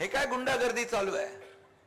हे काय गुंडागर्दी चालू आहे?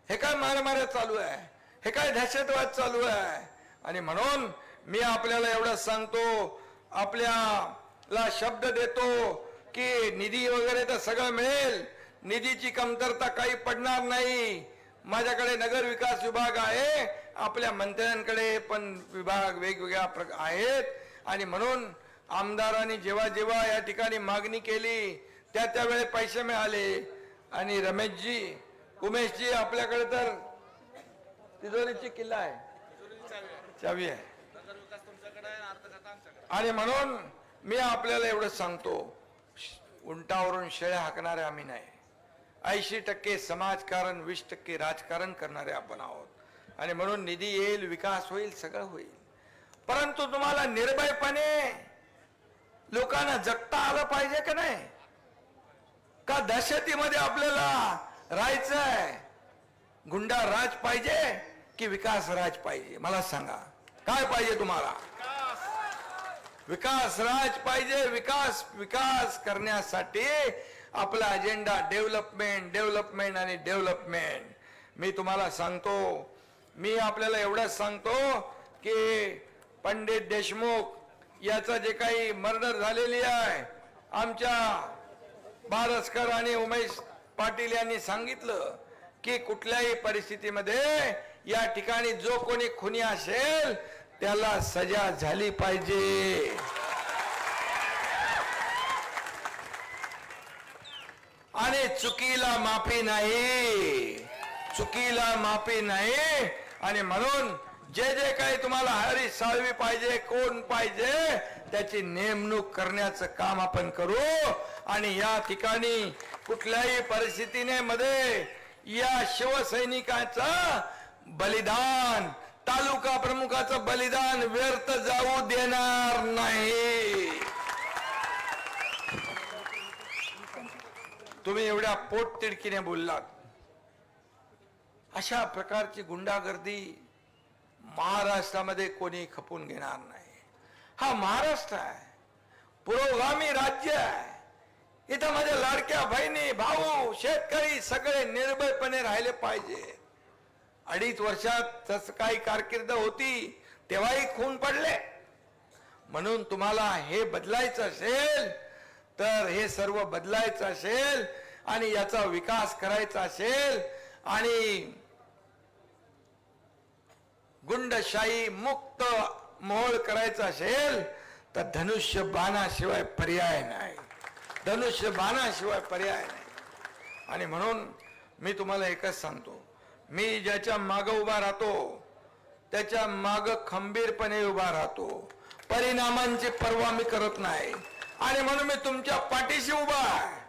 हे काय मारामाऱ्या चालू आहे? हे काय दहशतवाद चालू आहे? आणि म्हणून मी आपल्याला एवढं सांगतो आपल्याला शब्द देतो की निधी वगैरे तर सगळं मिळेल. निधीची कमतरता काही पडणार नाही. माझ्याकडे नगर विकास विभाग आहे. आपल्या मंत्र्यांकडे पण विभाग वेगवेगळ्या प्रकार आहेत. आणि म्हणून आमदारांनी जेव्हा जेव्हा या ठिकाणी मागणी केली त्या त्यावेळी पैसे मिळाले. आणि रमेशजी उमेशजी आपल्याकडे तर तिजोरीची किल्ला आहे. चावी आहे. आणि म्हणून मी आपल्याला एवढं सांगतो उंटावरून शेळ्या हाकणारे आम्ही नाही. ऐंशी टक्के समाजकारण वीस टक्के राजकारण करणारे आपण आहोत. आणि म्हणून निधी येईल विकास होईल सगळं होईल. परंतु तुम्हाला निर्भयपणे लोकांना जगता आलं पाहिजे का नाही? का दहशतीमध्ये आपल्याला राहायचंय? गुंडा राज पाहिजे की विकास राज पाहिजे? मला सांगा. काय पाहिजे तुम्हाला? विकास राज पाहिजे. विकास विकास करण्यासाठी आपला अजेंडा डेव्हलपमेंट डेव्हलपमेंट आणि डेव्हलपमेंट मी तुम्हाला सांगतो. मी आपल्याला एवढंच सांगतो की पंडित देशमुख याचं जे काही मर्डर झालेली आहे आमच्या बारसकर आणि उमेश पाटील यांनी सांगितलं की कुठल्याही परिस्थितीमध्ये या ठिकाणी जो कोणी खुनी असेल त्याला सजा झाली पाहिजे. आणि चुकीला माफी नाही. चुकीला माफी नाही. आणि म्हणून जे जे काही तुम्हाला हरी साळवी पाहिजे कोण पाहिजे त्याची नेमणूक करण्याचं काम आपण करू. आणि या ठिकाणी कुठल्याही परिस्थितीने मध्ये या शिवसैनिकांचा बलिदान तालुका प्रमुखाचं बलिदान व्यर्थ जाऊ देणार नाही. तुम्ही एवढ्या पोटतिडकीने बोललात. अशा प्रकारची गुंडागर्दी महाराष्ट्रामध्ये कोणी खपून घेणार नाही. हा महाराष्ट्र आहे. पुरोगामी राज्य आहे. इथं माझ्या लाडक्या बहिणी भाऊ शेतकरी सगळे निर्भयपणे राहिले पाहिजे. अडीच वर्षात जसं काही कारकिर्द होती तेव्हाही खून पडले. म्हणून तुम्हाला हे बदलायचं असेल तर हे सर्व बदलायचं असेल आणि याचा विकास करायचा असेल आणि गुंडशाही मुक्त मोहळ करायचा असेल तर धनुष्य बाणाशिवाय पर्याय नाही. धनुष्य बाणाशिवाय पर्याय नाही. आणि म्हणून मी तुम्हाला एकच सांगतो मी ज्याच्या माग उभा राहतो त्याच्या माग खंबीरपणे उभा राहतो. परिणामांची पर्वा मी करत नाही. आणि म्हणून मी तुमच्या पाठीशी उभा आहे.